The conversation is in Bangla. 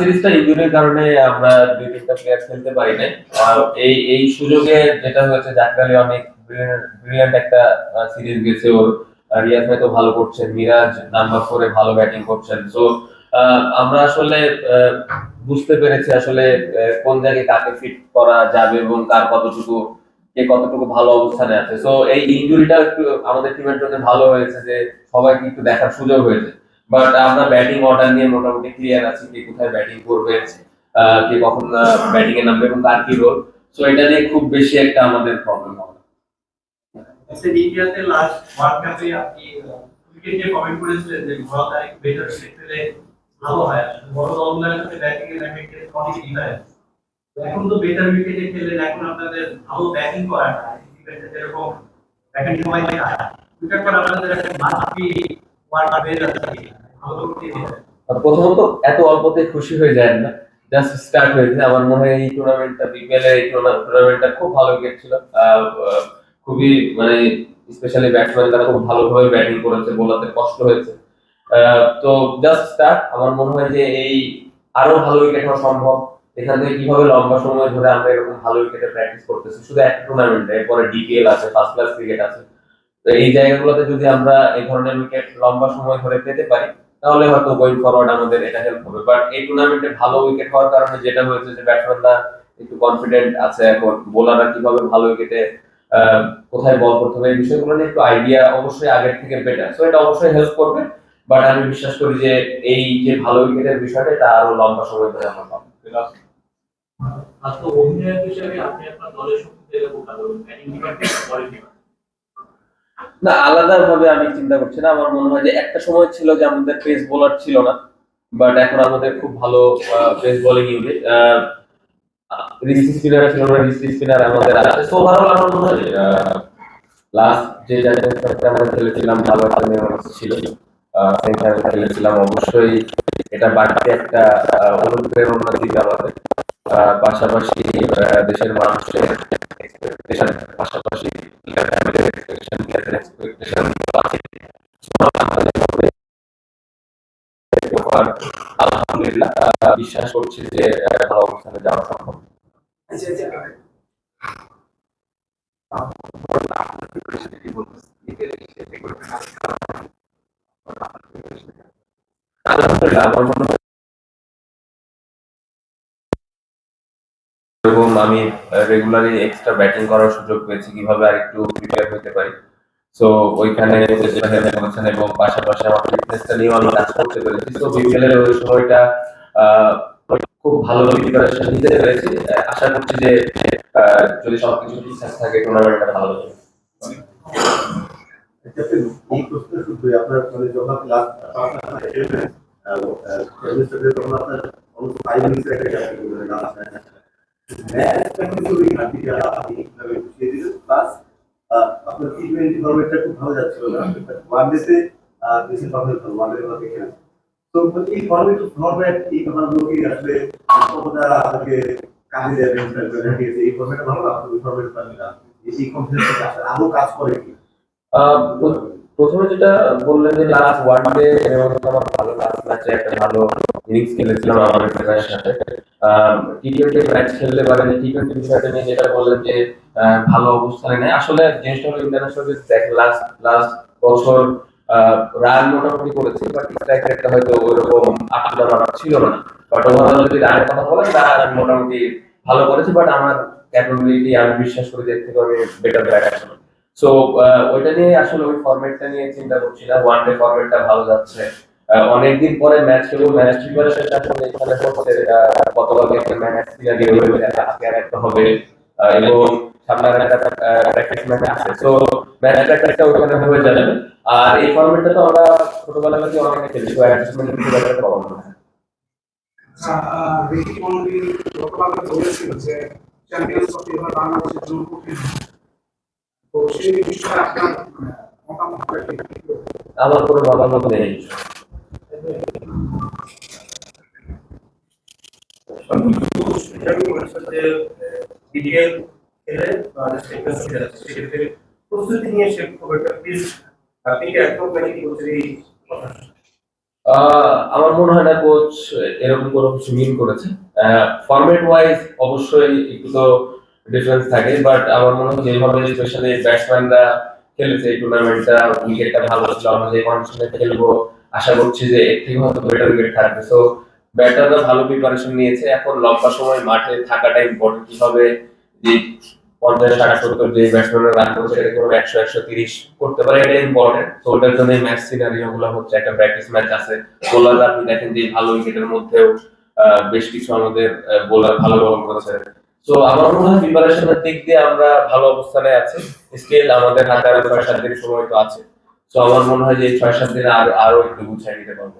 সিরিজটা ইনজুরির কারণে আমরা দুই, তিনটা প্লেয়ার খেলতে পারি নাই। এই এই সুযোগে যেটা হয়েছে জাকালি অনেক ব্রিলিয়ান্ট একটা সিরিজ গেছে ওর। রিয়াজ ভাই তো ভালো করছেন, মিরাজ নাম্বার ফোরে ভালো ব্যাটিং করছেন। সো আমরা আসলে বুঝতে পেরেছি আসলে কোন জায়গায় কাকে ফিট করা যাবে এবং কার কতটুকু, কে কতটুকু ভালো অবস্থানে আছে। সো এই ইনজুরিটা একটু আমাদের টিমের জন্য ভালো হয়েছে যে সবাইকে একটু দেখার সুযোগ হয়েছে। বাট আমরা ব্যাটিং অর্ডার নিয়ে মোটামুটি ক্লিয়ার আছি কে কোথায় ব্যাটিং করবে কে কখন ব্যাটিং এ নামবে এবং কার কি রোল সো এটা নিয়ে খুব বেশি একটা আমাদের প্রবলেম হবে আচ্ছা ইন্ডিয়াতে লাস্ট ওয়ার্ল্ড কাপে আপনি ক্রিকেট নিয়ে কমেন্ট করেছিলেন যে ঘরোয়া তারিখ বেটার খেলতে ভালো হয় বড় দলগুলোর সাথে ব্যাটিং এর র্যাঙ্কিং অনেক ডিফারেন্স এখন তো বেটার উইকেটে খেলেন এখন আপনাদের ভালো ব্যাটিং করা ক্রিকেটে যেরকম ব্যাটিং সময় উইকেট পর আপনাদের একটা মাস্ট প্রথমত এত অল্পতে খুশি হয়ে যায় না। জাস্ট স্টার্ট হয়েছে আমার মনে হয় এই টুর্নামেন্টটা বিপিএল এর টুর্নামেন্টটা খুব ভালো আহ, খুবই মানে স্পেশালি ব্যাটসম্যানরা খুব ভালোভাবে ব্যাটিং করেছে বোলারদের কষ্ট হয়েছে। তো জাস্ট স্টার্ট আমার মনে হয় যে এই আরও ভালো উইকেট হওয়া সম্ভব। এখান থেকে কীভাবে লম্বা সময় ধরে আমরা এরকম ভালো উইকেটে প্র্যাকটিস করতেছি? শুধু একটা টুর্নামেন্টে এরপরে ডিপিএল আছে ফার্স্ট ক্লাস ক্রিকেট আছে। এই জায়গাগুলোতে যদি আমরা এই ধরনের উইকেট লম্বা সময় ধরে পেতে পারি, তাহলে হয়তো গোয়িং ফরওয়ার্ড আমাদের এটা হেল্প হবে। বাট এই টুর্নামেন্টে ভালো উইকেট হওয়ার কারণে যেটা হয়েছে যে ব্যাটসম্যানরা একটু কনফিডেন্ট আছে এখন। বোলাররা কীভাবে ভালো উইকেটে কোথায় বল করতে হবে, এই বিষয়গুলো নিয়ে একটু আইডিয়া অবশ্যই আগের থেকে বেটার সো এটা অবশ্যই হেল্প করবে। বাট আমি বিশ্বাস করি যে এই যে ভালো উইকেটের বিষয়টা, এটা আরও লম্বা সময় ধরে আমরা পাবো। অধিনায়ক আপনি আপনার দলের ব্যাটিং ডিপার্টমেন্ট না আলাদা ভাবে আমি চিন্তা করছি না। আমার মনে হয় যে একটা সময় ছিল যে আমাদের পেস বোলার ছিল না বাট এখন আমাদের খুব ভালো পেস বোলিং ইউনিট স্পিনার ছিল না স্পিনার আমাদের আছে। সো ওভারঅল আমার মনে হয় লাস্ট যে জায়গাটা আমরা খেলেছিলাম, ভালো ছিল। সেখানে খেলেছিলাম, অবশ্যই এটা বাড়তি একটা অনুপ্রেরণা দিবে আমাদের। পাশাপাশি দেশের মানুষের পাশাপাশি আলহামদুলিল্লাহ বিশ্বাস করছি যে ভালো অবস্থানে যাওয়া সম্ভব। আমি রেগুলারলি এক্সট্রা ব্যাটিং করার সুযোগ পেয়েছি, কীভাবে আরেকটু প্রিপেয়ার হতে পারি। সো ওইখানে এবং পাশাপাশি আমার ফিটনেসটা নিয়েও আমি কাজ করতে পেরেছি। তো বিপিএল এর ওই সময়টা খুব ভালো প্রিপারেশন নিতে পেরেছি। আশা করছি যে যদি সবকিছু ঠিকঠাক থাকে টুর্নামেন্টটা ভালো হবে। আপনার আপনার টি টোয়েন্টি ফর্মেটটা খুব ভালো যাচ্ছিল না? ওয়ান ডেতে দেশের ফর্মেট ওয়ান খেলেন তো এই ফর্মেট ফর্মেট এই কথাগুলো কি আসলে কতটা আপনাকে কাজে দেবে এই ফর্মেটটা ভালো না ফর্মেট এই কনফিডেন্স আদৌ কাজ করে কি? প্রথমে যেটা বললেন যে লাস্ট ওয়ান ডে আমার ভালো লাস্ট ম্যাচে একটা ভালো ইনিংস খেলেছিলাম সাথে। টি টোয়েন্টি ম্যাচ খেলতে টি টোয়েন্টি বিষয়টা নিয়ে যেটা বললেন যে ভালো অবস্থানে নেই আসলে জিনিসটা হলো ইন্টারন্যাশনাল দেখ লাস্ট লাস্ট বছর রান মোটামুটি করেছে বাট স্ট্রাইক রেটটা হয়তো ছিল না। বাট ওভারঅল যদি রানের কথা আমি মোটামুটি ভালো করেছি বাট আমার ক্যাপাবিলিটি আমি বিশ্বাস করি যে থেকে আমি বেটার ব্যাটার সো ওইটা নিয়ে আসলে ওই ফরম্যাটটা নিয়ে চিন্তা করছি না। ওয়ান ডে ফরম্যাটটা ভালো যাচ্ছে। অনেকদিন পরে ম্যাচ খেলব ম্যাচ প্রিপারেশন আসলে এখানে হচ্ছে আহ, গতকালকে একটা ম্যাচ আজকে আর একটা হবে। এবং সামনে একটা প্র্যাকটিস ম্যাচ আছে। সো ম্যাচ প্র্যাকটিসটা ওখানে হয়ে যাবে। আর এই ফরম্যাটটা তো আমরা ছোটবেলা থেকে অনেক খেলি তো অ্যাডজাস্টমেন্টের খুব একটা প্রবলেম না। বেশি মন্দির গতকাল বলেছিল যে চ্যাম্পিয়ন্স ট্রফি এবার বাংলাদেশের জন্য কঠিন তো সেই বিষয়ে আপনার মানে, মতামত আমার কোনো বাবার মতো নেই ইন্টারভিউ করেছেন যে বিডিএল খেলে বাংলাদেশ চ্যাম্পিয়ন্স খেলে যাচ্ছে সেক্ষেত্রে প্রস্তুতি আমার মনে হয় না কোচ এরকম কোনো কিছু মিন করেছে। ফরম্যাট ওয়াইজ অবশ্যই একটু তো ডিফারেন্স থাকে বাট আমার মনে হয় যেভাবে স্পেশালি ব্যাটসম্যানরা খেলেছে এই টুর্নামেন্টটা উইকেটটা ভালো ছিল, আমরা যে কন্ডিশনে খেলব, আশা করছি যে এর থেকে হয়তো বেটার উইকেট থাকবে। সো ব্যাটাররা ভালো প্রিপারেশন নিয়েছে। এখন লম্বা সময় মাঠে থাকাটা ইম্পর্টেন্ট কীভাবে যে পঞ্চাশ, ষাট, সত্তর যে ব্যাটসম্যানরা রান করছে এটা কোনো একশো একশো তিরিশ করতে পারে এটা ইম্পর্টেন্ট তো ওটার জন্য ম্যাচ সিনারিও গুলো হচ্ছে একটা প্র্যাকটিস ম্যাচ আছে। বোলাররা আপনি দেখেন যে ভালো উইকেটের মধ্যেও বেশ কিছু আমাদের বোলার ভালো বল করেছে। তো আমার মনে হয় প্রিপারেশনের দিক দিয়ে আমরা ভালো অবস্থানে আছি। স্টিল আমাদের হাতে আরও ছয়, সাত দিন সময় তো আছে। তো আমার মনে হয় যে ছয়, সাত দিনে আরও আরও একটু গুছাই নিতে পারব।